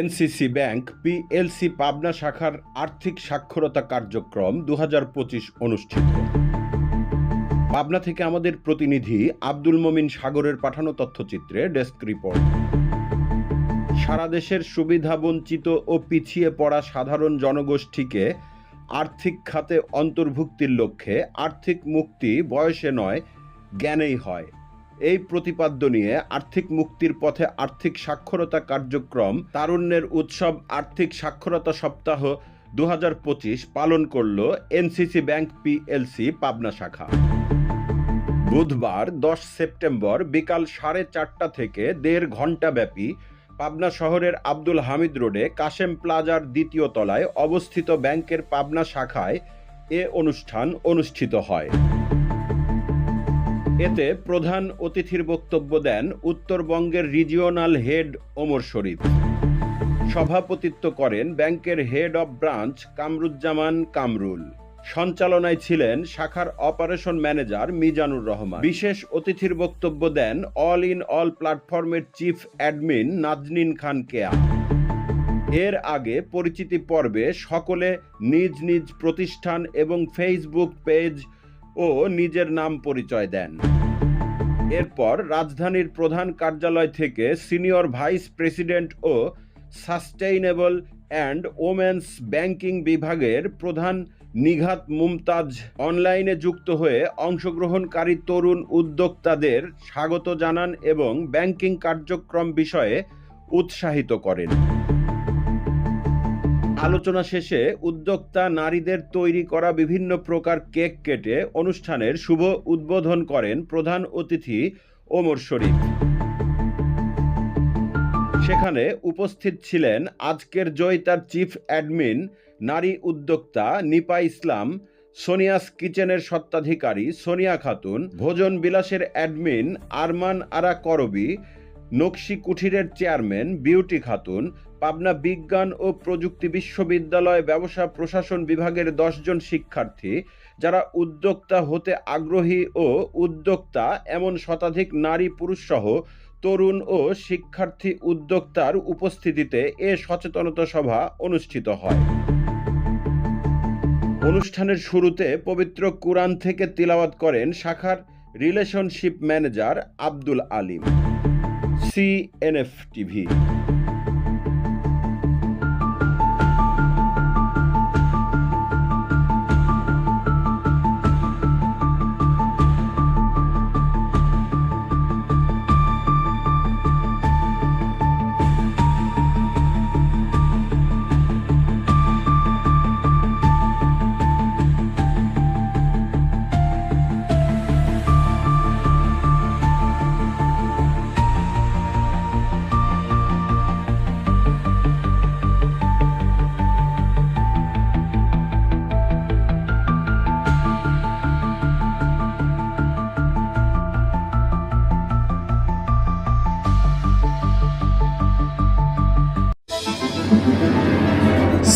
NCC bank PLC Pabna শাখার আর্থিক সাক্ষরতা কার্যক্রম দু হাজার পঁচিশ অনুষ্ঠিত। পাবনা থেকে আমাদের প্রতিনিধি আব্দুল মমিন সাগরের পাঠানো তথ্যচিত্রে ডেস্ক রিপোর্ট। সারা দেশের সুবিধাবঞ্চিত ও পিছিয়ে পড়া সাধারণ জনগোষ্ঠীকে আর্থিক খাতে অন্তর্ভুক্তির লক্ষ্যে আর্থিক মুক্তি বয়সে নয়, জ্ঞানেই হয়। এই প্রতিপাদ্য নিয়ে আর্থিক মুক্তির পথে আর্থিক সাক্ষরতা কার্যক্রম তারুণ্যের উৎসব আর্থিক সাক্ষরতা সপ্তাহ দু হাজার পঁচিশ পালন করল এনসিসি ব্যাংক পিএলসি পাবনা শাখা। বুধবার দশ সেপ্টেম্বর বিকাল সাড়ে চারটা থেকে দেড় ঘণ্টা ব্যাপী পাবনা শহরের আব্দুল হামিদ রোডে কাশেম প্লাজার দ্বিতীয় তলায় অবস্থিত ব্যাংকের পাবনা শাখায় এ অনুষ্ঠান অনুষ্ঠিত হয়। এতে প্রধান অতিথির বক্তব্য দেন উত্তরবঙ্গের রিজিওনাল হেড ওমর শরীফ। সভাপতিত্ব করেন ব্যাংকের head of branch Kamruzzaman Kamrul. সঞ্চালনায় ছিলেন শাখার অপারেশন ম্যানেজার মিজানুর রহমান। বিশেষ অতিথির বক্তব্য দেন অল ইন অল প্ল্যাটফর্মের চিফ অ্যাডমিন নাজনিন খান কেয়া। এর আগে পরিচিতি পর্বে সকলে নিজ নিজ প্রতিষ্ঠান এবং ফেসবুক পেজ ও নিজের নাম পরিচয় দেন। এরপর রাজধানীর প্রধান কার্যালয় থেকে সিনিয়র ভাইস প্রেসিডেন্ট ও সাস্টেইনেবল অ্যান্ড ওমেন্স ব্যাংকিং বিভাগের প্রধান নিঘাত মুমতাজ অনলাইনে যুক্ত হয়ে অংশগ্রহণকারী তরুণ উদ্যোক্তাদের স্বাগত জানান এবং ব্যাংকিং কার্যক্রম বিষয়ে উৎসাহিত করেন। আলোচনা শেষে উদ্যোক্তা নারীদের তৈরি করা বিভিন্ন প্রকার কেক কেটে অনুষ্ঠানের শুভ উদ্বোধন করেন প্রধান অতিথি ওমর শরীফ। সেখানে উপস্থিত ছিলেন আজকের জয়িতার চিফ অ্যাডমিন, নারী উদ্যোক্তা নিপা ইসলাম, সোনিয়াস কিচেনের স্বত্বাধিকারী সোনিয়া খাতুন, ভোজন বিলাসের অ্যাডমিন আরমান আরা করবি নকশি কুঠিরের চেয়ারম্যান, বিউটি খাতুন, পাবনা বিজ্ঞান ও প্রযুক্তি বিশ্ববিদ্যালয় ব্যবসা প্রশাসন বিভাগের দশজন শিক্ষার্থী, যারা উদ্যোক্তা হতে আগ্রহী ও উদ্যোক্তা, এমন শতাধিক নারী পুরুষ সহ তরুণ ও শিক্ষার্থী উদ্যোক্তার উপস্থিতিতে এ সচেতনতা সভা অনুষ্ঠিত হয়। অনুষ্ঠানের শুরুতে পবিত্র কুরআন থেকে তিলাওয়াত করেন শাখার relationship manager Abdul Alim. CNF TV